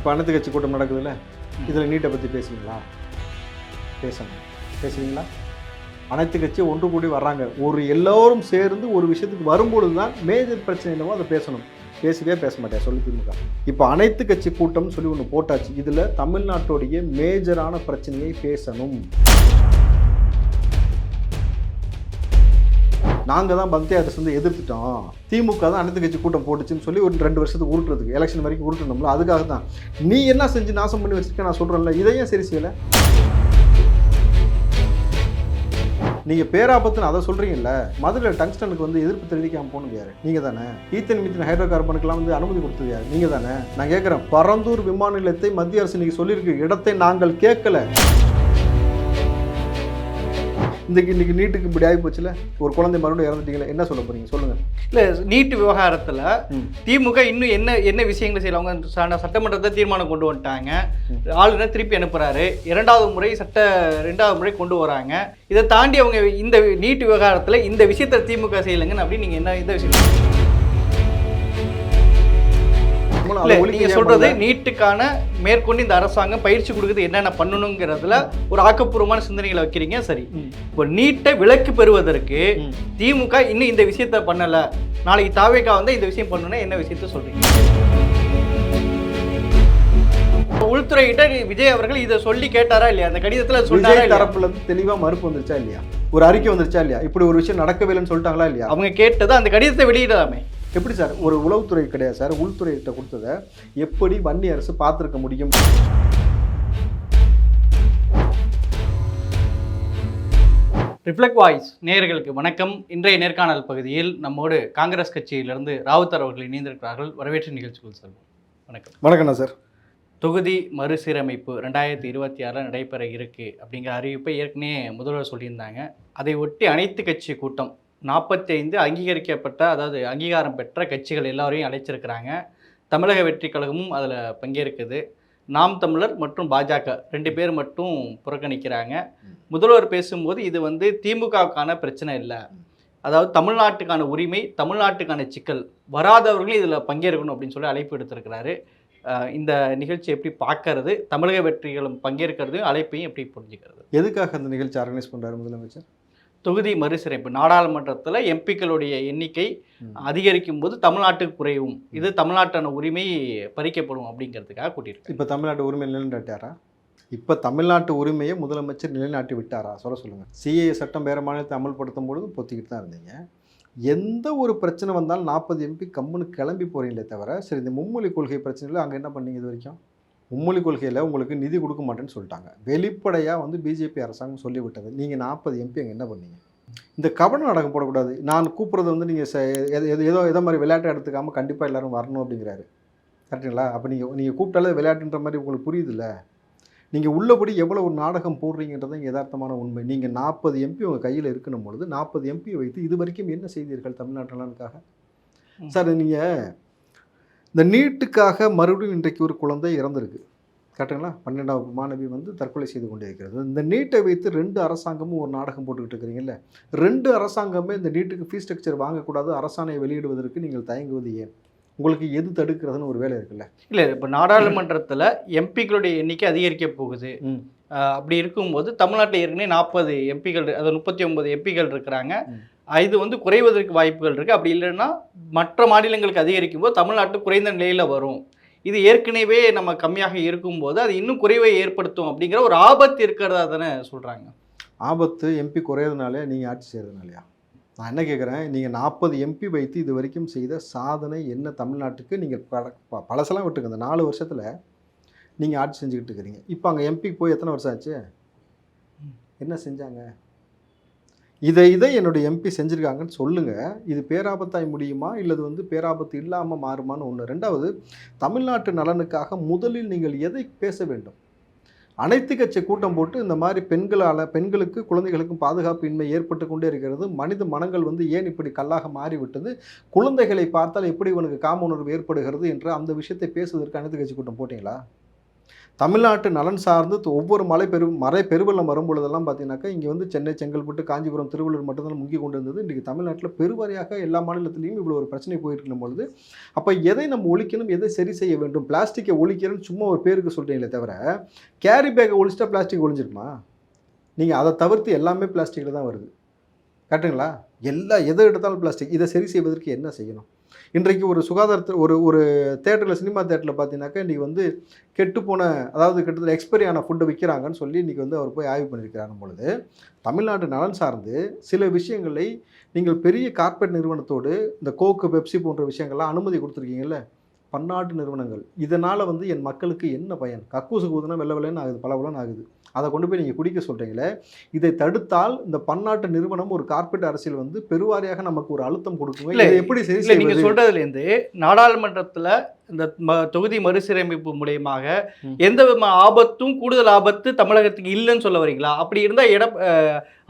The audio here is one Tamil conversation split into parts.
இப்போ அனைத்து கட்சி கூட்டம் நடக்குதுல்ல? இதில் நீட்டை பற்றி பேசுவீங்களா? பேசணும். பேசுவீங்களா? அனைத்து கட்சியும் ஒன்று கூடி வர்றாங்க. ஒரு எல்லோரும் சேர்ந்து ஒரு விஷயத்துக்கு வரும்பொழுது தான் மேஜர் பிரச்சனை என்னவோ அதை பேசணும். பேசவே பேச மாட்டேன் சொல்லி திமுக. இப்போ அனைத்து கட்சி கூட்டம்னு சொல்லி ஒன்று போட்டாச்சு. இதில் தமிழ்நாட்டுடைய மேஜரான பிரச்சனையை பேசணும். நாங்கள் தான் பக்தி அரசு வந்து எதிர்த்துட்டோம். திமுக தான் அனைத்து கட்சி கூட்டம் போட்டுச்சுன்னு சொல்லி ஒரு ரெண்டு வருஷத்துக்கு உருட்டுறதுக்கு எலெக்ஷன் வரைக்கும் உருட்டணும்ல அதுக்காக தான். நீ என்ன செஞ்சு நாசம் பண்ணி வச்சிருக்க? நான் சொல்கிறேன்ல இதையும் சரி செய்யலை. நீங்கள் பேராபத்துன்னு அதை சொல்கிறீங்கல்ல மதுரை டங்ஸ்டனுக்கு வந்து எதிர்ப்பு தெரிவிக்காமல் போனது யார்? நீங்கள் தானே. ஈத்தன் மித்தின் ஹைட்ரோ கார்பனுக்கெல்லாம் வந்து அனுமதி கொடுத்தது யார்? நீங்கள் தானே. நான் கேட்குறேன் பரந்தூர் விமான நிலையத்தை மத்திய அரசு இன்றைக்கி சொல்லியிருக்கு. இடத்தை நாங்கள் கேட்கல. இன்னைக்கு இன்னைக்கு நீட்டுக்கு இப்படி ஆகி போச்சுல ஒரு குழந்தை மறுபடியும் இறந்துட்டீங்களே என்ன சொல்ல போறீங்க? சொல்லுங்க. இல்ல நீட் விவகாரத்துல. திமுக இன்னும் என்ன என்ன விஷயங்களை செய்யலாம் அவங்க சட்டமன்றத்தை தீர்மானம் கொண்டு வந்துட்டாங்க. ஆளுநர் திருப்பி அனுப்புறாரு? இரண்டாவது முறை சட்ட ரெண்டாவது முறை கொண்டு வராங்க. இதை தாண்டி அவங்க இந்த நீட் விவகாரத்துல இந்த விஷயத்தை திமுக செய்யலைங்கன்னு அப்படின்னு நீங்க என்ன இந்த விஷயம் இல்ல அதை ஒழிக்க நீங்க ஏன் சொல்றது பண்ணல? நீட்டுக்கான மேற்கொண்டு இந்த அரசாங்கம் பயிற்சி கொடுக்குறது என்னென்ன பண்ணணுங்கிறதுல ஒரு ஆக்கப்பூர்வமான சிந்தனைகளை வைக்கிறீங்க சரி. இப்போ நீட்டை விலக்கு பெறுவதற்கு. திமுக இன்னும் இந்த விஷயத்த பண்ணல. நாளைக்கு தாவேக்கா வந்து இந்த விஷயம் பண்ணணும்னா என்ன விஷயத்த சொல்றீங்க? உள்துறை கிட்ட விஜய் அவர்கள் இதை சொல்லி கேட்டாரா இல்லையா? அந்த கடிதத்துல சொன்னாரா தரப்புல தெளிவா மறுப்பு வந்துருச்சா இல்லையா? ஒரு அறிக்கை வந்துருச்சா இல்லையா? இப்படி ஒரு விஷயம் நடக்கவே இல்லைன்னு சொல்லிட்டாங்களா இல்லையா? அவங்க கேட்டது அந்த கடிதத்தை வெளியிடலாமே. எப்படி சார்? ஒரு உளவுத்துறை கிடையாது சார். உள்துறை கிட்ட கொடுத்ததை எப்படி வன்னி அரசு பார்த்துருக்க முடியும்? ரிஃப்ளெக்ட் வாய்ஸ் நேயர்களுக்கு வணக்கம். இன்றைய நேர்காணல் பகுதியில் நம்மோடு காங்கிரஸ் கட்சியிலிருந்து ராவுத்தர் அவர்கள் இணைந்திருக்கிறார்கள். வரவேற்று நிகழ்ச்சிக்குள் செல்வோம். வணக்கம். வணக்கண்ணா சார். தொகுதி மறுசீரமைப்பு ரெண்டாயிரத்தி இருபத்தி ஆறில் நடைபெற இருக்கு அப்படிங்கிற அறிவிப்பை ஏற்கனவே முதல்வர் சொல்லியிருந்தாங்க. அதை ஒட்டி அனைத்து கட்சி கூட்டம் நாற்பத்தைந்து அங்கீகரிக்கப்பட்ட அதாவது அங்கீகாரம் பெற்ற கட்சிகள் எல்லாரையும் அழைச்சிருக்கிறாங்க. தமிழக வெற்றி கழகமும் அதில் பங்கேற்குது. நாம் தமிழர் மற்றும் பாஜக ரெண்டு பேர் மட்டும் புறக்கணிக்கிறாங்க. முதல்வர் பேசும்போது இது வந்து திமுகவுக்கான பிரச்சனை இல்லை. அதாவது தமிழ்நாட்டுக்கான உரிமை தமிழ்நாட்டுக்கான சிக்கல் வராதவர்களும் இதில் பங்கேற்கணும் அப்படின்னு சொல்லி அழைப்பு எடுத்திருக்கிறாரு இந்த நிகழ்ச்சி எப்படி பார்க்கறது தமிழக வெற்றிகளும் பங்கேற்கிறதையும் அழைப்பையும் எப்படி புரிஞ்சுக்கிறது? எதுக்காக அந்த நிகழ்ச்சி ஆர்கனைஸ் பண்றாரு முதலமைச்சர்? தொகுதி மறுசிறைப்பு நாடாளுமன்றத்தில் எம்பிக்களுடைய எண்ணிக்கை. அதிகரிக்கும் போது தமிழ்நாட்டுக்கு குறையும். இது தமிழ்நாட்டான உரிமை பறிக்கப்படும் அப்படிங்கிறதுக்காக கூட்டியிருக்காரு. இப்போ தமிழ்நாட்டு உரிமை நிலைநாட்டாரா இப்போ தமிழ்நாட்டு உரிமையை முதலமைச்சர் நிலைநாட்டி விட்டாரா? சொல்ல சொல்லுங்க. சிஏ சட்டம் வேற மாநிலத்தை அமல்படுத்தும் பொழுது பொத்திக்கிட்டு தான் இருந்தீங்க. எந்த ஒரு பிரச்சனை வந்தாலும் நாற்பது எம்பி கம்முன்னு கிளம்பி போறீங்களே தவிர சரி இந்த மும்மொழி கொள்கை பிரச்சனையில் அங்கே என்ன பண்ணீங்க இது வரைக்கும்? மும்மொழி கொள்கையில் உங்களுக்கு நிதி கொடுக்க மாட்டேன்னு சொல்லிட்டாங்க. வெளிப்படையாக வந்து பிஜேபி அரசாங்கம் சொல்லிவிட்டது. நீங்கள் நாற்பது எம்பி அங்கே என்ன பண்ணீங்க? இந்த கபட நாடகம் போடக்கூடாது. நான் கூப்பிட்றது வந்து நீங்கள் ஏதோ ஏதோ மாதிரி விளையாட்டை எடுத்துக்காமல் கண்டிப்பாக எல்லாரும் வரணும் அப்படிங்கிறாரு. கரெக்டுங்களா அப்போ நீங்கள் நீங்கள் கூப்பிட்டாலே விளையாட்டுன்ற மாதிரி உங்களுக்கு புரியுதுல்ல? நீங்கள் உள்ளபடி எவ்வளோ ஒரு நாடகம் போடுறீங்கன்றது யதார்த்தமான உண்மை. நீங்கள் நாற்பது எம்பி உங்கள் கையில் இருக்கணும் பொழுது நாற்பது எம்பியை வைத்து இது வரைக்கும் என்ன செய்தீர்கள் தமிழ்நாட்டு நலனுக்காக ம். சார் நீங்கள் இந்த நீட்டுக்காக மறுபடியும் இன்றைக்கு ஒரு குழந்தை இறந்துருக்கு. கரெக்டுங்களா? பன்னெண்டாவது மாணவி வந்து தற்கொலை செய்து கொண்டே இருக்கிறது இந்த நீட்டை வைத்து ரெண்டு அரசாங்கமும் ஒரு நாடகம் போட்டுக்கிட்டு இருக்கிறீங்கல்ல? ரெண்டு அரசாங்கமே இந்த நீட்டுக்கு ஃபீஸ் ஸ்ட்ரக்சர் வாங்கக்கூடாது அரசாணையை வெளியிடுவதற்கு நீங்கள் தயங்குவது ஏன்? உங்களுக்கு எது தடுக்கிறதுன்னு ஒரு வேலை இருக்குல்ல? இல்லை இப்போ நாடாளுமன்றத்தில் எம்பிக்களுடைய எண்ணிக்கை அதிகரிக்க போகுது. அப்படி இருக்கும்போது தமிழ்நாட்டில் ஏற்கனவே நாற்பது எம்பிகள் அதாவது முப்பத்தி ஒன்பது எம்பிகள் இருக்கிறாங்க. இது வந்து குறைவதற்கு வாய்ப்புகள் இருக்குது அப்படி இல்லைன்னா மற்ற மாநிலங்களுக்கு அதிகரிக்கும் போது தமிழ்நாட்டு குறைந்த நிலையில் வரும். இது ஏற்கனவே நம்ம கம்மியாக இருக்கும்போது அது இன்னும் குறைவை ஏற்படுத்தும் அப்படிங்கிற ஒரு ஆபத்து இருக்கிறதா தானே சொல்கிறாங்க ஆபத்து எம்பி குறையிறதுனாலே நீங்கள் ஆட்சி செய்கிறதுனாலயா நான் என்ன கேட்குறேன் நீங்கள் நாற்பது எம்பி வைத்து இது வரைக்கும் செய்த சாதனை என்ன தமிழ்நாட்டுக்கு? நீங்கள் ப- பழசெல்லாம் விட்டுருங்க இந்த நாலு வருஷத்தில் நீங்கள் ஆட்சி செஞ்சுக்கிட்டு இருக்கிறீங்க. இப்போ அங்கே எம்பிக்கு போய் எத்தனை வருஷம் ஆச்சு? என்ன செஞ்சாங்க? இதை இதை என்னுடைய எம்பி செஞ்சுருக்காங்கன்னு சொல்லுங்கள் இது பேராபத்தாய் முடியுமா? இல்லது வந்து பேராபத்து இல்லாமல் மாறுமான்னு ஒன்று ரெண்டாவது தமிழ்நாட்டு நலனுக்காக முதலில் நீங்கள் எதை பேச வேண்டும்? அனைத்து கட்சி கூட்டம் போட்டு இந்த மாதிரி பெண்களால் பெண்களுக்கு குழந்தைகளுக்கும் பாதுகாப்பு இன்மை ஏற்பட்டு கொண்டே இருக்கிறது. மனித மனங்கள் வந்து ஏன் இப்படி கல்லாக மாறிவிட்டது? குழந்தைகளை பார்த்தால் எப்படி இவனுக்கு காம உணர்வு ஏற்படுகிறது? என்ற அந்த விஷயத்தை பேசுவதற்கு அனைத்து கட்சி கூட்டம் போட்டீங்களா? தமிழ்நாட்டு நலன் சார்ந்து ஒவ்வொரு மலை பெரு மலை பெருவெள்ளம் வரும்பொழுதெல்லாம் பார்த்தீங்கன்னாக்கா இங்கே வந்து சென்னை செங்கல்பட்டு காஞ்சிபுரம் திருவள்ளூர் மட்டும்தான் முங்கி கொண்டு இருந்தது இன்றைக்கி தமிழ்நாட்டில் பெருவாரியாக எல்லா மாநிலத்திலையும் இவ்வளோ ஒரு பிரச்சனை போயிருக்கும் பொழுது அப்போ எதை நம்ம ஒழிக்கணும் எதை சரி செய்ய வேண்டும்? பிளாஸ்டிக்கை ஒழிக்கிறேன்னு சும்மா ஒரு பேருக்கு சொல்கிறீங்களே தவிர கேரி பேக்கை ஒழிச்சிட்டா பிளாஸ்டிக் ஒழிஞ்சிருமா நீங்கள் அதை தவிர்த்து எல்லாமே பிளாஸ்டிக்கில் தான் வருது. கரெக்டுங்களா எல்லா எதை எடுத்தாலும் பிளாஸ்டிக். இதை சரி செய்வதற்கு என்ன செய்யணும்? இன்றைக்கு ஒரு சுகாதாரத்தில் ஒரு ஒரு தேட்டரில் சினிமா தேட்டரில் பார்த்தீங்கன்னாக்கா இன்றைக்கி வந்து கெட்டுப்போன அதாவது கிட்டத்தட்ட எக்ஸ்பைரி ஆன ஃபுட்டை விற்கிறாங்கன்னு சொல்லி இன்றைக்கி வந்து அவர் போய் ஆய்வு பண்ணியிருக்கிறாங்க பொழுது தமிழ்நாட்டு நலன் சார்ந்து சில விஷயங்களை நீங்கள் பெரிய கார்ப்பரேட் நிறுவனத்தோடு இந்த கோக்கு பெப்சி போன்ற விஷயங்கள்லாம் அனுமதி கொடுத்துருக்கீங்கல்ல? பன்னாட்டு நிறுவனங்கள். இதனால் வந்து என் மக்களுக்கு என்ன பயன்? கக்கூசு கூதுனா வெள்ளை வெள்ளைன்னு ஆகுது பல ஆகுது. அதை கொண்டு போய் நீங்கள் குடிக்க சொல்கிறீங்களே இதை தடுத்தால் இந்த பன்னாட்டு நிறுவனம் ஒரு கார்ப்பரேட் அரசியல் வந்து பெருவாரியாக நமக்கு ஒரு அழுத்தம் கொடுக்குங்க இல்ல, எப்படி சரி இல்லை நீங்கள் சொல்கிறதுலேருந்து நாடாளுமன்றத்தில் இந்த ம தொகுதி மறுசீரமைப்பு மூலியமாக. எந்த விதமான ஆபத்தும் கூடுதல் ஆபத்து தமிழகத்துக்கு இல்லைன்னு சொல்ல வரீங்களா? அப்படி இருந்தால் இட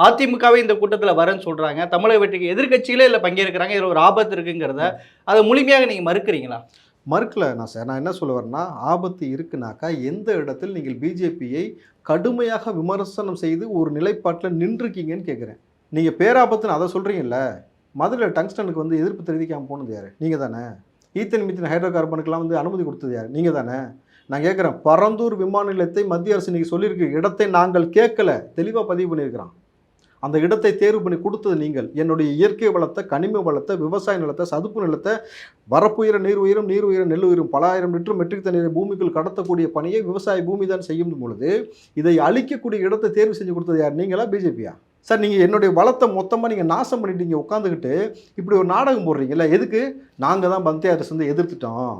அதிமுகவே இந்த கூட்டத்தில் வரேன்னு சொல்கிறாங்க தமிழக வெற்றிக்கு எதிர்க்கட்சிகளே இதில் பங்கேற்கிறாங்க. இதில் ஒரு ஆபத்து இருக்குங்கிறத அதை முழுமையாக நீங்கள் மறுக்கிறீங்களா? மறுக்கல நான் சார் நான் என்ன சொல்ல வரேன்னா ஆபத்து இருக்குனாக்கா எந்த இடத்தில் நீங்கள் பிஜேபியை கடுமையாக விமர்சனம் செய்து ஒரு நிலைப்பாட்டில் நின்றுருக்கீங்கன்னு கேட்குறேன் நீங்கள் பேராபத்துன்னு அதை சொல்கிறீங்கல்ல மதுரை டங்ஸ்டனுக்கு வந்து எதிர்ப்பு தெரிவிக்காமல் போனது யார்? நீங்கள் தானே? ஈத்தன் மித்தின் ஹைட்ரோ கார்பனுக்கெல்லாம் வந்து அனுமதி கொடுத்தது யார்? நீங்கள் தானே? நான் கேட்குறேன் பரந்தூர் விமான நிலையத்தை மத்திய அரசு நீங்கள் சொல்லியிருக்கு இடத்தை நாங்கள் கேட்கல தெளிவாக பதிவு பண்ணியிருக்கிறான். அந்த இடத்தை தேர்வு பண்ணி கொடுத்தது நீங்கள். என்னுடைய இயற்கை வளத்தை கனிம வளத்தை விவசாய நிலத்தை சதுப்பு நிலத்தை வரப்புயிர நீர் உயிரும் நீர் உயிரும் நெல் உயிரும் பல ஆயிரம் லிட்டர் மெட்ரிக் தண்ணீரை பூமிக்குள் கடத்தக்கூடிய பணியை விவசாய பூமி தான் செய்யும் பொழுது இதை அழிக்கக்கூடிய இடத்தை தேர்வு செஞ்சு கொடுத்தது யார்? நீங்களா பிஜேபியா சார் நீங்கள் என்னுடைய வளத்தை மொத்தமாக நீங்கள் நாசம் பண்ணிட்டீங்க உட்காந்துக்கிட்டு இப்படி ஒரு நாடகம் போடுறீங்கல்ல எதுக்கு? நாங்கள் தான் பந்தே அரசு வந்து எதிர்த்துட்டோம்.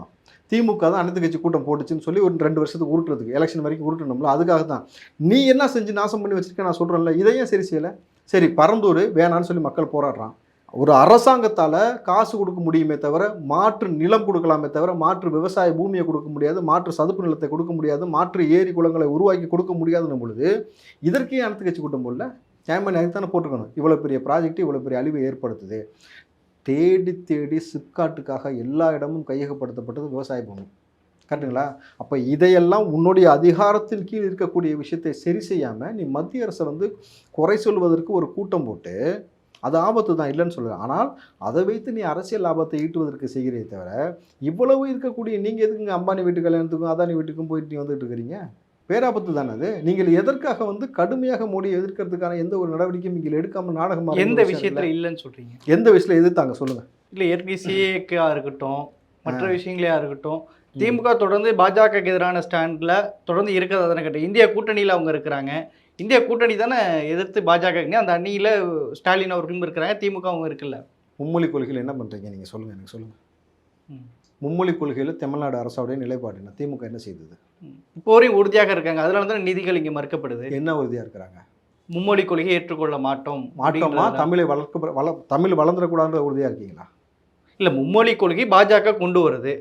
திமுக தான் அனைத்து கட்சி கூட்டம் போட்டுச்சுன்னு சொல்லி ஒரு ரெண்டு வருஷத்துக்கு உருட்டுறதுக்கு எலெக்ஷன் வரைக்கும் உருட்டணும்ல அதுக்காக தான் நீ என்ன செஞ்சு நாசம் பண்ணி வச்சுருக்க நான் சொல்கிறேன்ல இதையும் சரி செய்யலை. சரி பரந்தூர் வேணான்னு சொல்லி மக்கள் போராடுறான். ஒரு அரசாங்கத்தால் காசு கொடுக்க முடியுமே தவிர மாற்று நிலம் கொடுக்கலாமே தவிர மாற்று விவசாய பூமியை கொடுக்க முடியாது மாற்று சதுப்பு நிலத்தை கொடுக்க முடியாது மாற்று ஏரி குளங்களை உருவாக்கி கொடுக்க முடியாதுன்னும் பொழுது இதற்கே அனைத்து கட்சி கூட்டம் போடல. நியாயமாக அதுக்கு தானே போட்டுக்கணும் இவ்வளோ பெரிய ப்ராஜெக்ட் இவ்வளோ பெரிய அழிவை ஏற்படுத்துது. தேடி தேடி சிப்காட்டுக்காக எல்லா இடமும் கையகப்படுத்தப்பட்டது விவசாய பூமி. கரெக்டுங்களா அப்போ இதையெல்லாம் உன்னுடைய அதிகாரத்தின் கீழ் இருக்கக்கூடிய விஷயத்தை சரி செய்யாமல் நீ மத்திய அரசை வந்து குறை சொல்வதற்கு ஒரு கூட்டம் போட்டு அது ஆபத்து தான் இல்லைன்னு சொல்லுவேன் ஆனால் அதை வைத்து நீ அரசியல் லாபத்தை ஈட்டுவதற்கு செய்கிறே தவிர இவ்வளவு இருக்கக்கூடிய நீங்கள் எதுக்குங்க அம்பானி வீட்டு கல்யாணத்துக்கும் அதானி வீட்டுக்கும் போயிட்டு நீ வந்துட்டு இருக்கிறீங்க? பேராபத்து தானே அது? நீங்கள் எதற்காக வந்து கடுமையாக மோடியை எதிர்க்கிறதுக்கான எந்த ஒரு நடவடிக்கையும் நீங்கள் எடுக்காமல் நாடகம் எந்த விஷயத்தில் இல்லைன்னு சொல்கிறீங்க எந்த விஷயத்தில் எதிர்த்தாங்க? சொல்லுங்க. இல்லை ஏற்கனவே சிஏக்கா இருக்கட்டும் மற்ற விஷயங்களா இருக்கட்டும் திமுக தொடர்ந்து பாஜகக்கு எதிரான ஸ்டாண்டில் தொடர்ந்து இருக்கிறதா தானே கேட்டேன். இந்தியா கூட்டணியில் அவங்க இருக்கிறாங்க. இந்தியா கூட்டணி தானே எதிர்த்து பாஜக அந்த அணியில் ஸ்டாலின் அவர்களும் இருக்கிறாங்க திமுகவும் இருக்குல்ல. மும்மொழி கொள்கையில் என்ன பண்ணுறீங்க நீங்கள் சொல்லுங்கள் எனக்கு சொல்லுங்கள். மும்மொழி கொள்கையில் தமிழ்நாடு அரசாவுடைய நிலைப்பாடு என்ன? திமுக என்ன செய்தது? வரையும் உறுதியாக இருக்காங்க. அதனால தான் நிதிகள் இங்கே மறுக்கப்படுது. என்ன உறுதியாக இருக்கிறாங்க? மும்மொழி கொள்கையை ஏற்றுக்கொள்ள மாட்டோம் மாட்டோமா? தமிழை வளர்க்க வள தமிழ் வளர்ந்துடக்கூடாதுன்ற உறுதியாக இருக்கீங்களா? இல்லை மும்மொழி கொள்கை பாஜக கொண்டு வருது.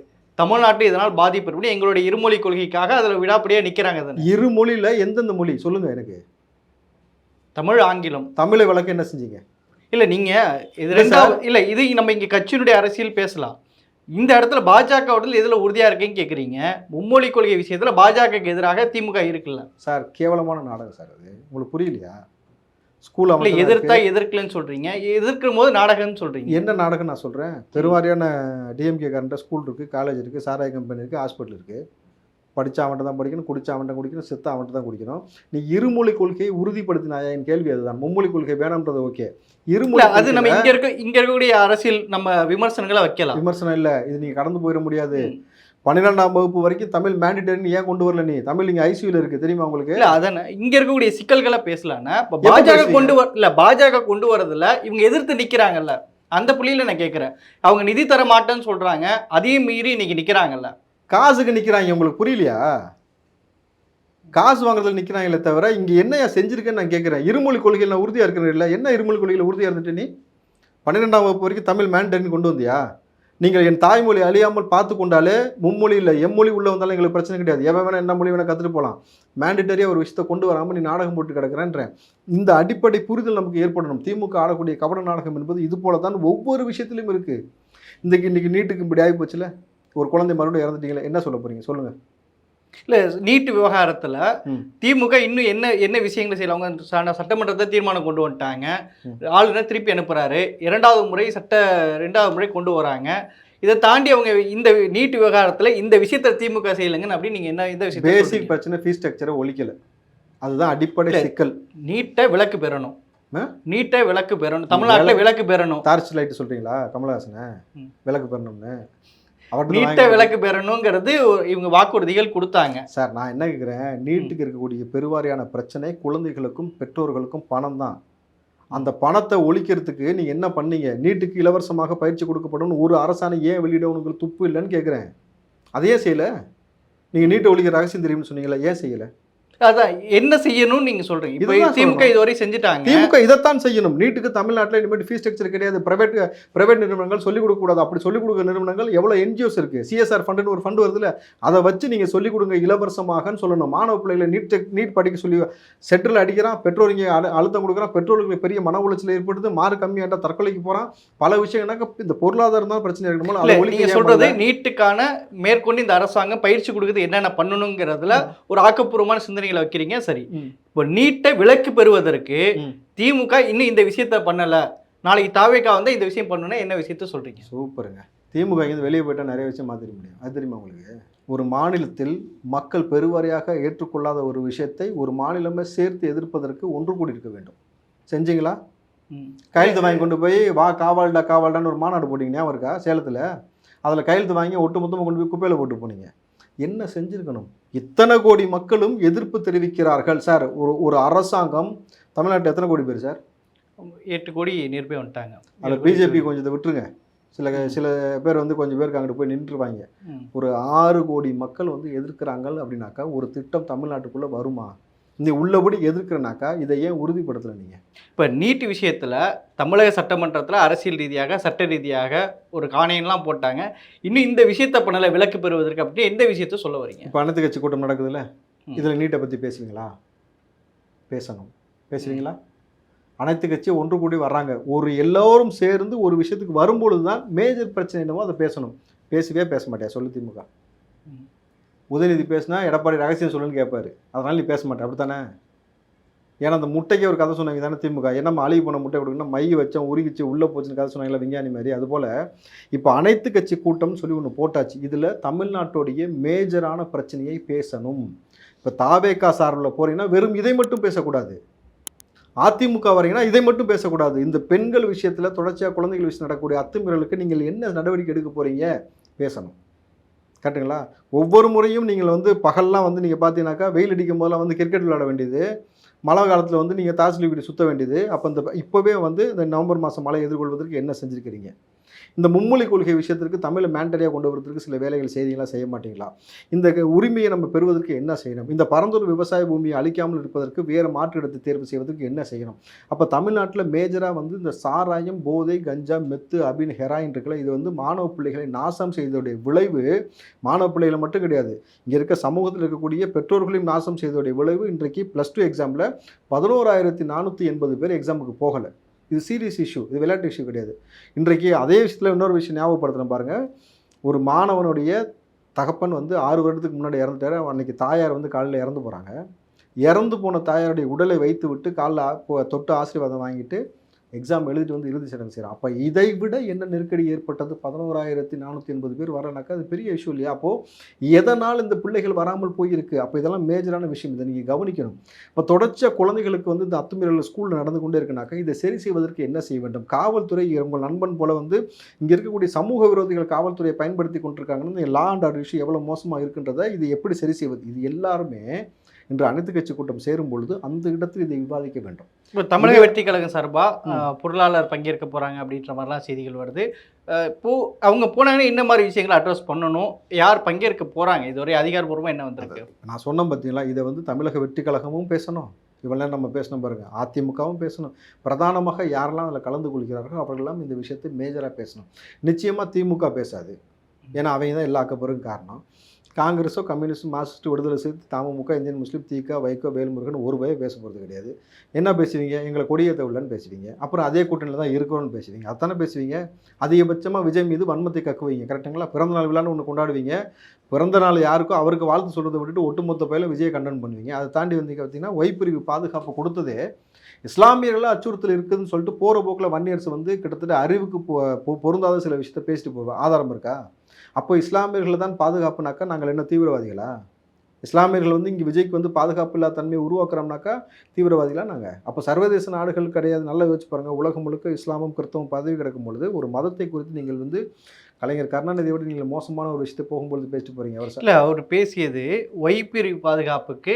தமிழ்நாட்டில் இதனால் பாதிப்பு ஏற்படும் எங்களுடைய இருமொழி கொள்கைக்காக அதில் விடாப்படியாக நிற்கிறாங்க தானே. இரு மொழியில் எந்தெந்த மொழி? சொல்லுங்கள் எனக்கு. தமிழ் ஆங்கிலம். தமிழை வளர்க்க என்ன செஞ்சீங்க? இல்லை நீங்கள் இது ரெண்டாவது இல்லை இது நம்ம இங்கே கட்சியினுடைய அரசியல் பேசலாம். இந்த இடத்துல பாஜகவில் எதில் உறுதியாக இருக்குன்னு கேட்குறீங்க மும்மொழி கொள்கை விஷயத்தில் பாஜகவுக்கு எதிராக திமுக இருக்குல்ல. சார் கேவலமான நாடகம் சார் அது. உங்களுக்கு புரியலையா? ஸ்கூல் இல்லை எதிர்த்தா. எதிர்க்கலன்னு சொல்கிறீங்க எதிர்க்கும் போது நாடகம்னு சொல்கிறீங்க என்ன நாடகம் நான் சொல்கிறேன் பெருவாரியான டிஎம்கே காரண்ட ஸ்கூல் இருக்குது காலேஜ் இருக்குது சாராய கம்பெனி இருக்குது ஹாஸ்பிட்டல் இருக்குது படித்தா அவன்கிட்ட தான் படிக்கணும் குடிச்சா அவன்கிட்ட குடிக்கணும் செத்தா அவன்கிட்ட தான் குடிக்கணும். நீ இருமொழி கொள்கையை உறுதிப்படுத்தினாயா என் கேள்வி அதுதான். மும்மொழி கொள்கை வேணாம்ன்றது ஓகே இருமொழி அது நம்ம இங்கே இருக்க இங்கே இருக்கக்கூடிய அரசியல் நம்ம விமர்சனங்களை வைக்கலாம். விமர்சனம் இல்லை. இது நீங்கள் கடந்து போயிட முடியாது. பன்னிரெண்டாம் வகுப்பு வரைக்கும் தமிழ் மேண்டிட்டரின்னு ஏன் கொண்டு வரல நீ? தமிழ் இங்கே ஐசியூவில் இருக்குது தெரியுமா உங்களுக்கு? இல்ல அதானே இங்க இருக்கக்கூடிய சிக்கல்களை பேசலாம்னா இப்ப பாஜக? கொண்டு வர இல்ல பாஜக கொண்டு வரதுல இவங்க எதிர்த்து நிக்கிறாங்கல்ல. அந்த புள்ளியில நான் கேக்குறேன். அவங்க நிதி தர மாட்டேன்னு சொல்றாங்க. அதையும் மீறி இன்னைக்கு நிக்கிறாங்கல்ல. காசுக்கு நிற்கிறாங்க உங்களுக்கு புரியலையா? காசு வாங்குறதுல நிற்கிறாங்களே தவிர இங்கே என்னையா செஞ்சுருக்கேன்னு நான் கேட்குறேன் இருமொழி கொள்கையில் நான் உறுதியாக இருக்கிறேன் இல்லை? என்ன இருமொழி கொள்கையில் உறுதியாக இருந்துட்டு நீ? பன்னிரெண்டாம் வகுப்பு வரைக்கும் தமிழ் மேண்டர்னு கொண்டு வந்தியா? நீங்கள் என் தாய்மொழி அழியாமல் பார்த்து கொண்டாலே மும்மொழி இல்லை எம்மொழி உள்ள வந்தாலும் எங்களுக்கு பிரச்சனை கிடையாது. எவன் வேணால் என்ன மொழி வேணால் கற்றுட்டு போகலாம் மேண்டிட்டரியாக ஒரு விஷயத்தை கொண்டு வராமல் நீ நாடகம் போட்டு கிடக்குறேன்றேன். இந்த அடிப்படை புரிதல் நமக்கு ஏற்படணும். திமுக ஆடக்கூடிய கபட நாடகம் என்பது இது போல தான் ஒவ்வொரு விஷயத்திலும் இருக்குது இன்றைக்கி இன்றைக்கி நீட்டுக்கு இப்படி ஆகி போச்சுல? ஒரு குழந்தை மறுபடியும் இறந்துட்டீங்களே என்ன சொல்ல போகிறீங்க சொல்லுங்கள் இல்ல நீட் விவகாரத்துல. திமுக இன்னும் என்ன என்ன விஷயங்களை செய்யலாம் சட்டமன்றத்தை தீர்மானம் கொண்டு வந்துட்டாங்க. ஆளுநர் திருப்பி அனுப்புறாரு இரண்டாவது முறை சட்ட ரெண்டாவது முறை கொண்டு வராங்க இதை தாண்டி அவங்க இந்த நீட் விவகாரத்துல இந்த விஷயத்த திமுக செய்யலைங்கன்னு அப்படி நீங்க என்ன இந்த விஷயத்த பேசிக்? பிரச்சனை ஃபீஸ் ஸ்ட்ரக்சரை ஒழிக்கல அதுதான் அடிப்படை. சிக்கல் நீட்டை விலக்கு பெறணும்? நீட்டை விலக்கு பெறணும் தமிழ்நாட்டுல விலக்கு பெறணும் டார்ச் லைட் சொல்றீங்களா கமலஹாசனை. விளக்கு பெறணும்னு நீட்டை விலக்கு பெறணுங்கிறது இவங்க வாக்குறுதிகள் கொடுத்தாங்க. சார் நான் என்ன கேட்குறேன் நீட்டுக்கு இருக்கக்கூடிய பெருவாரியான பிரச்சனை குழந்தைகளுக்கும் பெற்றோர்களுக்கும் பணம் தான். அந்த பணத்தை ஒழிக்கிறதுக்கு நீங்கள் என்ன பண்ணீங்க? நீட்டுக்கு இலவசமாக பயிற்சி கொடுக்கப்படும் ஒரு அரசாணை ஏன் வெளியிட உங்களுக்கு துப்பு இல்லைன்னு கேட்குறேன் அதையே செய்யலை? நீங்கள் நீட்டை ஒழிக்கிற ரகசியம் தெரியும்னு சொன்னீங்களா ஏன் செய்யலை? அதான் என்ன செய்யணும்னு நீங்க சொல்றீங்க. இப்போ திமுக. இதுவரை செஞ்சுட்டாங்க. திமுக இதைத்தான் செய்யணும். நீட்டுக்கு தமிழ்நாட்டில் இனிமேல் ஃபீஸ் ஸ்ட்ரக்சர் கிடையாது. பிரைவேட் பிரைவேட் நிறுவனங்கள் சொல்லிக் கொடுக்கக்கூடாது அப்படி சொல்லிக் கொடுக்குற நிறுவனங்கள் எவ்வளோ என்ஜிஓஸ் இருக்குது சிஎஸ்ஆர் ஃபண்டுன்னு ஒரு ஃபண்டு வருதுல்ல அதை வச்சு நீங்கள் சொல்லிக் கொடுங்க இலவசமாகன்னு சொல்லணும். மாணவ பிள்ளைகளை நீட் நீட் படிக்க சொல்லி செட்டில் அடிக்கிறான் பெற்றோர் இங்கே அழு அழுத்தம் கொடுக்குறான் பெற்றோர்களுக்கு பெரிய மன உளைச்சல் ஏற்படுது மார்க் கம்மியாட்டா தற்கொலைக்கு போகிறான் பல விஷயங்கள்னாக்க இந்த பொருளாதாரம் தான் பிரச்சனை இருக்கணும் நீங்க சொல்றது? நீட்டுக்கான மேற்கொண்டு இந்த அரசாங்கம் பயிற்சி கொடுக்குறது என்னென்ன பண்ணணுங்கிறதுல ஒரு ஆக்கப்பூர்வமான சிந்தனைகளை வைக்கிறீங்க சரி. இப்போ நீட்டை விலக்கு பெறுவதற்கு. திமுக இன்னும் இந்த விஷயத்த பண்ணல. நாளைக்கு தாவேக்கா வந்து இந்த விஷயம் பண்ணணும்னா என்ன விஷயத்த சொல்றீங்க? சூப்பருங்க. திமுக இருந்து வெளியே போயிட்டா நிறைய விஷயம் மாற்றிட முடியும். அது தெரியுமா உங்களுக்கு? ஒரு மாநிலத்தில் மக்கள் பெருவாரியாக ஏற்றுக்கொள்ளாத ஒரு விஷயத்தை ஒரு மாநிலமே சேர்த்து எதிர்ப்பதற்கு ஒன்று கூடி இருக்க வேண்டும். செஞ்சீங்களா. கையெழுத்து வாங்கி கொண்டு போய் வா காவால்டா காவால்டான்னு ஒரு மாநாடு போட்டீங்க ஞாபகம் இருக்கா? சேலத்தில்? அதில் கையெழுத்து வாங்கி ஒட்டு மொத்தமாக கொண்டு போய் குப்பையில் போட்டு போனீங்க. என்ன செஞ்சிருக்கணும்? இத்தனை கோடி மக்களும் எதிர்ப்பு தெரிவிக்கிறார்கள் சார். ஒரு ஒரு அரசாங்கம் தமிழ்நாட்டில் எத்தனை கோடி பேர் சார்? எட்டு கோடி நிரப்பி வந்துட்டாங்க. அதில் பிஜேபி கொஞ்சம் இதை விட்டுருங்க. சில சில பேர் வந்து கொஞ்சம் பேருக்கு அங்கிட்டு போய் நின்றுவாங்க ம். ஒரு ஆறு கோடி மக்கள் வந்து எதிர்க்கிறாங்க அப்படின்னாக்கா ஒரு திட்டம் தமிழ்நாட்டுக்குள்ளே வருமா? நீ உள்ளபடி எதிர்க்கிறனாக்கா இதை ஏன் உறுதிப்படுத்தலை நீங்கள் இப்போ நீட் விஷயத்துல தமிழக சட்டமன்றத்துல அரசியல் ரீதியாக சட்ட ரீதியாக ஒரு காணையம்லாம் போட்டாங்க. இன்னும் இந்த விஷயத்த பண்ணல விலக்கு பெறுவதற்கு அப்படி எந்த விஷயத்த சொல்ல வரீங்க? இப்போ அனைத்து கட்சி கூட்டம் நடக்குதுல்ல. இதில் நீட்டை பற்றி பேசுவீங்களா? பேசணும். பேசுவீங்களா? அனைத்து கட்சி ஒன்று கூடி வர்றாங்க. ஒரு எல்லோரும் சேர்ந்து ஒரு விஷயத்துக்கு வரும்பொழுது தான் மேஜர் பிரச்சனை என்னமோ அதை பேசணும். பேசவே பேச மாட்டியா? சொல்லு திமுக. உதயநிதி பேசினா எடப்பாடி ரகசியம் சொல்லுன்னு கேட்பாரு அதனால் நீ பேச மாட்டே. அப்படித்தானே? ஏன்னா அந்த முட்டைக்கு ஒரு கதை சொன்னாங்க. தானே திமுக. என்னம்மா அழிவு போன முட்டை கொடுக்குன்னா மை வச்சோம் உருகிச்சு உள்ளே போச்சுன்னு கதை சொன்னாங்களா விஞ்ஞானி மாதிரி. அதுபோல் இப்போ அனைத்து கட்சி கூட்டம்னு சொல்லி ஒன்று போட்டாச்சு. இதில் தமிழ்நாட்டுடைய மேஜரான பிரச்சனையை பேசணும். இப்போ தாவேக்கா சார்பில் போகிறீங்கன்னா வெறும் இதை மட்டும் பேசக்கூடாது. அதிமுக வரீங்கன்னா இதை மட்டும் பேசக்கூடாது. இந்த பெண்கள் விஷயத்தில் தொடர்ச்சியாக குழந்தைகள் விஷயம் நடக்கக்கூடிய அத்துமீறலுக்கு நீங்கள் என்ன நடவடிக்கை எடுக்க போகிறீங்க பேசணும். கரெக்டுங்களா ஒவ்வொரு முறையும் நீங்கள் வந்து பகல்லாம் வந்து நீங்கள் பார்த்தீங்கன்னாக்கா வெயில் அடிக்கும் போதெல்லாம் வந்து கிரிக்கெட் விளையாட வேண்டியது. மழை காலத்தில் வந்து நீங்கள் தாசிலி வீடு சுற்ற வேண்டியது. அப்போ இந்த இப்போவே வந்து இந்த நவம்பர் மாதம் மழை எதிர்கொள்வதற்கு என்ன செஞ்சுருக்கிறீங்க? இந்த மும்மொழி கொள்கை விஷயத்திற்கு தமிழை மேண்டரியாக கொண்டு வரதுக்கு சில வேலைகள் செய்தீங்களா செய்ய மாட்டீங்களா? இந்த உரிமையை நம்ம பெறுவதற்கு என்ன செய்யணும்? இந்த பரந்தூர் விவசாய பூமியை அழிக்காமல் இருப்பதற்கு வேறு மாற்று இடத்தை தேர்வு செய்வதற்கு என்ன செய்யணும்? அப்போ தமிழ்நாட்டில் மேஜராக வந்து இந்த சாராயம் போதை கஞ்சா மெத்து அபின் ஹெராயின் இருக்குல்ல இது வந்து மாணவ பிள்ளைகளை நாசம் செய்ததுடைய விளைவு. மாணவ பிள்ளைகளை மட்டும் கிடையாது. இங்கே இருக்க சமூகத்தில் இருக்கக்கூடிய பெற்றோர்களையும் நாசம் செய்ததுடைய விளைவு. இன்றைக்கு ப்ளஸ் டூ எக்ஸாமில் பதினோராயிரத்தி நானூற்றி எண்பது பேர் எக்ஸாமுக்கு போகலை. இது சீரியஸ் இஷ்யூ இது விளையாட்டு இஷ்யூ கிடையாது. இன்றைக்கு அதே விஷயத்தில் இன்னொரு விஷயம் ஞாபகப்படுத்துகிறேன் பாருங்கள் ஒரு மாணவனுடைய தகப்பன் வந்து ஆறு வருடத்துக்கு முன்னாடி இறந்துட்டார். அன்றைக்கி தாயார் வந்து காலையில் இறந்து போகிறாங்க இறந்து போன தாயாருடைய உடலை வைத்து விட்டு காலில் தொட்டு ஆசீர்வாதம் வாங்கிட்டு எக்ஸாம் எழுதிட்டு வந்து இறுதி சடங்கு செய்கிறான் அப்போ இதை விட என்ன நெருக்கடி ஏற்பட்டது? பதினோராயிரத்தி நானூற்றி எண்பது பேர் வரனாக்கா அது பெரிய இஷ்யூ இல்லையா? அப்போது எதனால் இந்த பிள்ளைகள் வராமல் போயிருக்கு? அப்போ இதெல்லாம் மேஜரான விஷயம். இதை நீங்கள் கவனிக்கணும். இப்போ தொடர்ச்ச குழந்தைகளுக்கு வந்து இந்த அத்துமீறல் ஸ்கூலில் நடந்து கொண்டே இருக்குனாக்கா இதை சரி செய்வதற்கு என்ன செய்ய வேண்டும்? காவல்துறை உங்கள் நண்பன் போல வந்து இங்கே இருக்கக்கூடிய சமூக விரோதிகள் காவல்துறையை பயன்படுத்தி கொண்டிருக்காங்கன்னு லா அண்ட் ஆர்டர் இஷ்யூ எவ்வளோ மோசமாக இருக்குன்றதை இது எப்படி சரி செய்வது? இது எல்லாருமே இன்று அனைத்து கட்சி கூட்டம் சேரும் பொழுது அந்த இடத்தில் இதை விவாதிக்க வேண்டும். இப்போ தமிழக வெற்றி கழகம் சார்பா அஹ், பொருளாளர் பங்கேற்க போறாங்க அப்படின்ற மாதிரிலாம் செய்திகள் வருது. இப்போ அவங்க போனாங்கன்னா என்ன மாதிரி விஷயங்களை அட்ரஸ் பண்ணணும். யார் பங்கேற்க போறாங்க? இதுவரை அதிகாரப்பூர்வமா என்ன வந்திருக்கு? நான் சொன்னேன் பார்த்தீங்களா இதை வந்து தமிழக வெற்றி கழகமும் பேசணும் இவெல்லாம் நம்ம பேசணும் பாருங்க அதிமுகவும் பேசணும். பிரதானமாக யாரெல்லாம் அதில் கலந்து கொள்கிறார்களோ அவர்களெல்லாம் இந்த விஷயத்தை மேஜராக பேசணும். நிச்சயமாக திமுக பேசாது. ஏன்னா அவங்க தான் எல்லா அக்கப்புறம் காரணம். காங்கிரஸோ கம்யூனிஸ்ட் மார்க்சிஸ்ட் விடுதலை சேர்த்து தமுக இந்தியன் முஸ்லீம் தீகா வைகோ வேல்முருகன் ஒரு பய பேச போகிறது கிடையாது. என்ன பேசுவீங்க? எங்களை கொடியேற்ற உள்ளன்னு பேசுவீங்க. அப்புறம் அதே கூட்டணியில் தான் இருக்கிறோன்னு பேசுவீங்க. அதானே பேசுவீங்க? அதிகபட்சமாக விஜய் மீது வன்மத்தை கக்குவீங்க கரெக்டுங்களா பிறந்த நாள் விழான்னு ஒன்று கொண்டாடுவீங்க. பிறந்த நாள் யாருக்கோ அவருக்கு வாழ்த்து சொல்கிறத விட்டுட்டு ஒட்டுமொத்த பயில விஜயை கண்டனம் பண்ணுவீங்க. அதை தாண்டி வந்தீங்க பார்த்தீங்கன்னா ஒய்பிரிவு பாதுகாப்பு கொடுத்ததே இஸ்லாமியர்கள் அச்சுறுத்தல் இருக்குதுன்னு சொல்லிட்டு போகிற போக்கில் வன்னியரசு வந்து கிட்டத்தட்ட அறிவுக்கு பொருந்தாத சில விஷயத்த பேசிட்டு போவேன் ஆதாரம் இருக்கா? அப்போ இஸ்லாமியர்களை தான் பாதுகாப்புனாக்கா நாங்கள் என்ன தீவிரவாதிகளா? இஸ்லாமியர்கள் வந்து இங்கே விஜய்க்கு வந்து பாதுகாப்பு இல்லாத தன்மையை உருவாக்குறோம்னாக்கா தீவிரவாதிகளாக நாங்கள் அப்போ சர்வதேச நாடுகள் கிடையாது. நல்லா யோசிச்சு பாருங்கள் உலகம் முழுக்க இஸ்லாமும் கிறிஸ்தவம் பதவி கிடக்கும் பொழுது ஒரு மதத்தை குறித்து நீங்கள் வந்து கலைஞர் கருணாநிதியை விட நீங்கள் மோசமான ஒரு விஷயத்தை போகும்பொழுது பேசிட்டு போகிறீங்க அவர் இல்லை அவர் பேசியது ஒய்பிரிவு பாதுகாப்புக்கு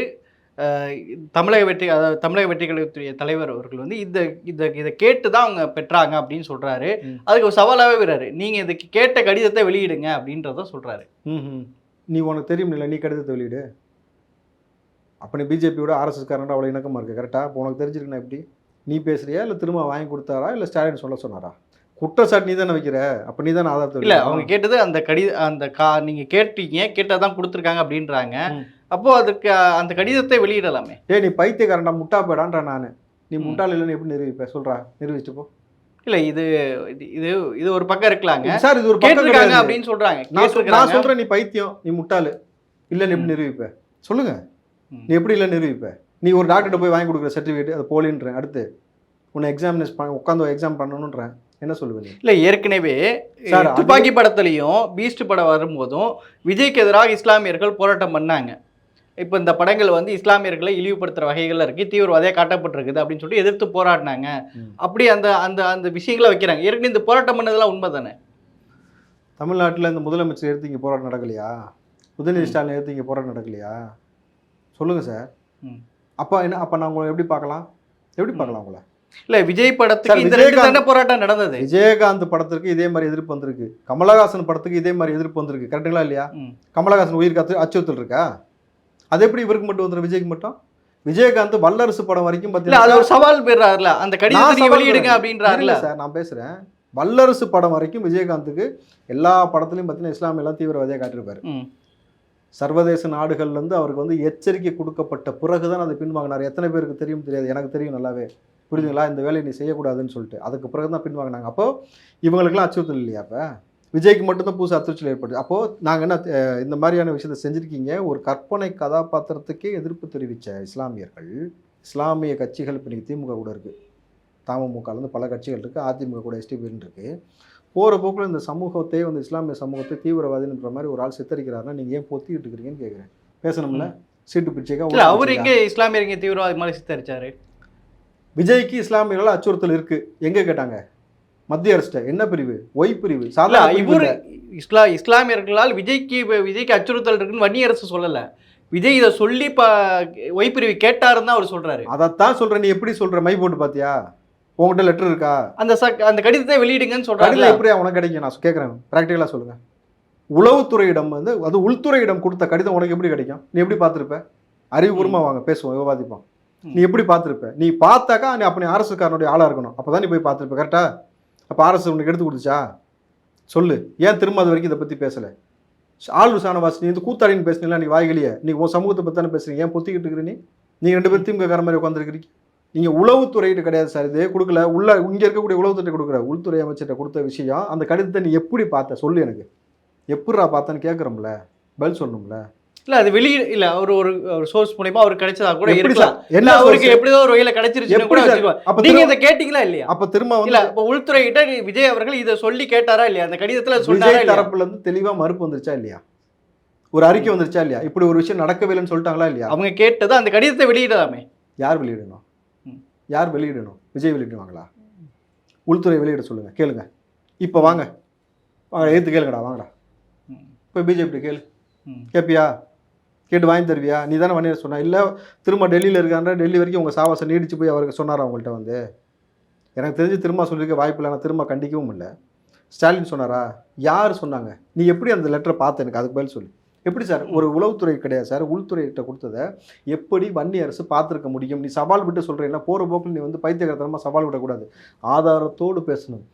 தமிழக வெற்றி அதாவது தமிழக வெற்றி கழகத்துடைய தலைவர் அவர்கள் வந்து இந்த இதை இதை கேட்டு தான் அவங்க பெற்றாங்க அப்படின்னு சொல்றாரு. ம். அதுக்கு ஒரு சவாலாகவே விடுறாரு. நீங்க இதுக்கு கேட்ட கடிதத்தை வெளியிடுங்க அப்படின்றத சொல்றாரு. ம் நீ உனக்கு தெரியும் இல்லை நீ கடிதத்தை வெளியிடு. அப்போ நீ பிஜேபியோட ஆர்எஸ்எஸ் காரண்ட அவ்வளோ இணக்கமாக இருக்குது கரெக்டாக உனக்கு தெரிஞ்சிருக்கணும் எப்படி? நீ பேசுறியா இல்லை திரும்ப வாங்கி கொடுத்தாரா இல்லை ஸ்டாலின் சொல்ல சொன்னாரா? குற்றச்சாட்டு நீ தானே வைக்கிற? அப்போ நீ தானே ஆதாரத்தை இல்ல. அவங்க கேட்டது அந்த கடித அந்த கா நீங்க கேட்டீங்க கேட்டதான் கொடுத்துருக்காங்க அப்படின்றாங்க. ம். அப்போ அதுக்கு அந்த கடிதத்தை வெளியிடலாமே. ஏய் நீ பைத்தியக்காரன்டா முட்டா போயிடான்ற நான். நீ. முட்டாள் இல்லைன்னு எப்படி நிரூபிப்ப சொல்றா நிரூபிச்சுட்டு போ. இல்ல இது இது- இது ஒரு பக்கம் இருக்கலாங்க. சார் இது ஒரு பக்கம் கேட்டிருக்காங்க. அப்படின்னு சொல்றாங்க நான் சொல்- நான் கேட்டிருக்காங்க. சொல்றேன் நீ பைத்தியம் நீ முட்டாள். இல்லைன்னு எப்படி நிரூபிப்ப? சொல்லுங்க. ம். நீ எப்படி இல்லை நிரூபிப்ப? நீ ஒரு டாக்டர்கிட்ட போய் வாங்கி கொடுக்குற சர்டிஃபிகேட் அது போலின்றேன் அடுத்து. உன்னை எக்ஸாமினேஷன் பண்ண உட்காந்து எக்ஸாம் பண்ணணுன்றேன். என்ன சொல்லுவேன் நீ இல்ல ஏற்கனவே துப்பாக்கி படத்துலையும் பீஸ்ட் படம் வரும்போதும் விஜய்க்கு எதிராக இஸ்லாமியர்கள் போராட்டம் பண்ணாங்க. இப்போ இந்த படங்கள் வந்து இஸ்லாமியர்களை இழிவுபடுத்துற வகைகள்ல இருக்கு. தீவிரவாதியாக காட்டப்பட்டிருக்குது அப்படின்னு சொல்லிட்டு எதிர்த்து போராடினாங்க. அப்படி அந்த அந்த அந்த விஷயங்களை வைக்கிறாங்க. ஏற்கனவே இந்த போராட்டம் பண்ணதெல்லாம் உண்மை தானே தமிழ்நாட்டில் இந்த முதலமைச்சர் எடுத்து இங்கே போராட்டம் நடக்கலையா? உதயநிதி ஸ்டாலின் எடுத்து இங்கே போராட்டம் நடக்கலையா? சொல்லுங்க சார். அப்போ என்ன அப்போ நான் உங்களை எப்படி பார்க்கலாம்? எப்படி பார்க்கலாம் உங்களை? இல்ல விஜய் படத்துக்கு இந்த ரெண்டு போராட்டம் நடந்தது? விஜயகாந்த் படத்திற்கு இதே மாதிரி எதிர்ப்பு வந்திருக்கு. கமலஹாசன் படத்துக்கு இதே மாதிரி எதிர்ப்பு வந்திருக்கு. கரெக்டுங்களா இல்லையா. கமலஹாசன் உயிர் காத்து அச்சுறுத்தல் இருக்கா? அது எப்படி இவருக்கு மட்டும் வந்துடும் விஜய்க்கு மட்டும்? விஜயகாந்த் வல்லரசு படம் வரைக்கும் இல்ல அது பார்த்தீங்கன்னா ஒரு சவால் பெறாருல அந்த கடிதத்தை வெளியிடுங்க. அப்படின்றாருல சார் நான் பேசுறேன். வல்லரசு படம் வரைக்கும் விஜயகாந்துக்கு எல்லா படத்துலையும் பார்த்தீங்கன்னா இஸ்லாமியெல்லாம் தீவிரவாதியாக காட்டியிருப்பாரு. சர்வதேச நாடுகள்ல இருந்து அவருக்கு வந்து எச்சரிக்கை கொடுக்கப்பட்ட பிறகு தான் அதை பின்வாங்கினார். எத்தனை பேருக்கு தெரியும் தெரியாது. எனக்கு தெரியும் நல்லாவே. புரியுதுங்களா? இந்த வேலையை நீ செய்யக்கூடாதுன்னு சொல்லிட்டு. அதுக்கு பிறகு தான் பின்வாங்கினாங்க. அப்போ இவங்களுக்கெல்லாம் அச்சுறுத்தல் இல்லையா அப்போ? விஜய்க்கு மட்டும்தான் புதுசு அச்சுறுத்தல் ஏற்படுது. அப்போது நாங்கள் என்ன இந்த மாதிரியான விஷயத்தை செஞ்சுருக்கீங்க. ஒரு கற்பனை கதாபாத்திரத்துக்கே எதிர்ப்பு தெரிவித்த இஸ்லாமியர்கள் இஸ்லாமிய கட்சிகள் இப்போ இன்றைக்கி திமுக கூட இருக்குது தமுகலேருந்து பல கட்சிகள் இருக்குது அதிமுக கூட எஸ்டிபின்னு இருக்குது போகிற போக்கில் இந்த சமூகத்தை வந்து இஸ்லாமிய சமூகத்தை தீவிரவாதின்ற மாதிரி ஒரு ஆள் சித்தரிக்கிறாருன்னா நீங்கள் ஏன் பொத்திக்கிட்டு இருக்கிறீங்கன்னு கேட்குறேன் பேசணும்ல? சீட்டு ஓட்டு அவர்? எங்க இஸ்லாமியர் எங்க தீவிரவாதி மாதிரி சித்தரிச்சாரு. விஜய்க்கு இஸ்லாமியர்கள் அச்சுறுத்தல் இருக்கு. எங்க கேட்டாங்க? மத்திய அரசு என்ன பிரிவு? ஒய் பிரிவு? சாதாரண பிரிவு இவர். இஸ்லா இஸ்லாமியர்களால் விஜய்க்கு விஜய்க்கு அச்சுறுத்தல் இருக்குன்னு வன்னி அரசு சொல்லல. விஜய் இதை சொல்லி ப ஒய்பிரிவு கேட்டாருன்னு தான் அவர் சொல்றாரு. அதைத்தான் சொல்ற நீ எப்படி சொல்ற? மை போட்டு பாத்தியா? உங்ககிட்ட லெட்டர் இருக்கா? அந்த சக் அந்த கடிதத்தை வெளியிடுங்கன்னு சொல்றாரு கடிதம் எப்படி உனக்கு கிடைக்கும்? நான் கேட்குறேன் ப்ராக்டிக்கலாக சொல்லுங்க. உளவுத்துறையிடம் வந்து அது உள்துறையிடம் கொடுத்த கடிதம் உனக்கு எப்படி கிடைக்கும்? நீ எப்படி பார்த்துருப்ப? அறிவுபூர்வமாக வாங்க. பேசுவோம். விவாதிப்போம். நீ எப்படி பார்த்துருப்ப? நீ பார்த்தாக்கா நீ அப்போ நீ அரசுக்காரனுடைய ஆளாக இருக்கணும். அப்போ தான் நீ போய் பார்த்துருப்ப கரெக்டா அப்போ அரசு உனக்கு எடுத்து கொடுத்துச்சா? சொல்லு. ஏன் திரும்ப அது வரைக்கும் இதை பற்றி பேசலை? ஆளு சாணவாஸ் நீ வந்து கூத்தாடின்னு பேசுனீங்களா? நீ வாய்கலியே நீ உன் சமூகத்தை பற்றி தானே பேசுறீங்க? ஏன் பொத்திக்கிட்டு இருக்கிற நீ? நீங்கள் ரெண்டு பேரும் திமுக மாதிரி உட்காந்துருக்கிறீங்க நீங்கள் உளவுத்துறையிட்ட கிடையாது சார். இது கொடுக்கல. உள்ள இங்கே இருக்கக்கூடிய உளவுத்துறை கொடுக்குற உள்துறை அமைச்சர்கிட்ட கொடுத்த விஷயம் அந்த கடிதத்தை நீ எப்படி பார்த்த? சொல்லு எனக்கு. எப்படிரா பார்த்தேன்னு கேட்குறோம்ல. பதில் சொல்லணும்ல. இல்ல அது வெளியிட இல்ல அவர் ஒரு ஒரு சோர்ஸ் மூலயமா அவருக்கு கிடைச்சதா கூட இருக்கலாம். என்ன அவருக்கு? எப்படியோ ஒரு வகையில கிடைச்சிருச்சுன்னு கூட அப்ப நீங்க இதை கேட்டீங்களா இல்லையா? அப்ப திரும்ப இல்ல இப்ப உள்துறை கிட்ட விஜய் அவர்கள் இதை சொல்லி கேட்டாரா இல்லையா? அந்த கடிதத்துல சொன்னாரா தரப்புல இருந்து தெளிவா மறுப்பு வந்துருச்சா இல்லையா? ஒரு அறிக்கை வந்துருச்சா இல்லையா? இப்படி ஒரு விஷயம் நடக்கவே இல்லைன்னு சொல்லிட்டாங்களா இல்லையா? அவங்க கேட்டது அந்த கடிதத்தை வெளியிடலாமே. யார் வெளியிடணும். யார் வெளியிடணும்? விஜய் வெளியிடுவாங்களா? உள்துறை வெளியிட சொல்லுங்க கேளுங்க. இப்போ வாங்க. வாங்க ஏத்து கேளுங்கடா வாங்கடா. போய் பிஜேபி கேளு. கேட்பியா கேட்டு வாங்கி தருவியா? நீ தானே வண்டியர் சொன்ன. இல்லை திரும்ப டெல்லியில் இருக்கான்ற டெல்லி வரைக்கும் உங்கள் சாவாசம் நீடிச்சு போய் அவருக்கு சொன்னாரா அவங்கள்ட்ட வந்து? எனக்கு தெரிஞ்சு திரும்ப சொல்லியிருக்க வாய்ப்பு இல்லை நான் திரும்ப கண்டிக்கவும் இல்லை. ஸ்டாலின் சொன்னாரா? யார் சொன்னாங்க? நீ எப்படி அந்த லெட்டரை பார்த்த எனக்கு? அதுக்கு பதில் சொல்லு. எப்படி சார்? ஒரு உளவுத்துறை கிடையாது சார். உள்துறைகிட்ட கொடுத்ததை எப்படி வன்னி அரசு பார்த்துருக்க முடியும்? நீ சவால் விட்டு சொல்கிறீங்கன்னா போகிற போக்கில் நீ வந்து பைத்தியகரத்தனமாக சவால் விடக்கூடாது. ஆதாரத்தோடு பேசணும்.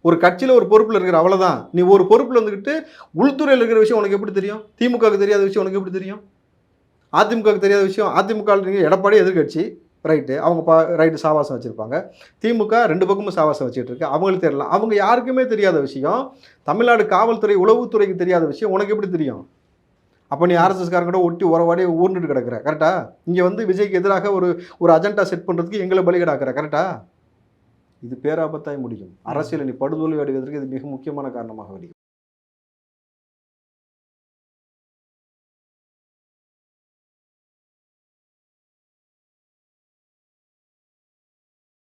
ஒரு கட்சியில் ஒரு பொறுப்பில் இருக்கிற அவ்வளோதான் நீ ஒரு பொறுப்பில் வந்துக்கிட்டு உள்துறையில் இருக்கிற விஷயம் உனக்கு எப்படி தெரியும்? திமுகவுக்கு தெரியாத விஷயம் உனக்கு எப்படி தெரியும்? அதிமுகவுக்கு தெரியாத விஷயம். அதிமுக நீங்கள் எடப்பாடி எதிர்கட்சி ரைட்டு அவங்க பா ரைட்டு சாவாசம் வச்சுருப்பாங்க. திமுக ரெண்டு பக்கமும் சாவாசம் வச்சுட்டு இருக்கு. அவங்களுக்கு தெரியல. அவங்க யாருக்குமே தெரியாத விஷயம். தமிழ்நாடு காவல்துறை உளவுத்துறைக்கு தெரியாத விஷயம். உனக்கு எப்படி தெரியும்? அப்போ நீ ஆர்எஸ்எஸ்காரங்க கூட ஒட்டி உறவாடி ஊர்ந்துட்டு கிடக்குற. கரெக்டா இங்கே வந்து விஜய்க்கு எதிராக ஒரு ஒரு அஜெண்டா செட் பண்ணுறதுக்கு எங்களை பலிகடாக்குற. கரெக்டா இது பேராபத்தாய் முடியும். அரசியல் நீ படுதோல்வி அடைவதற்கு இது மிக முக்கியமான காரணமாக வெடிக்கும்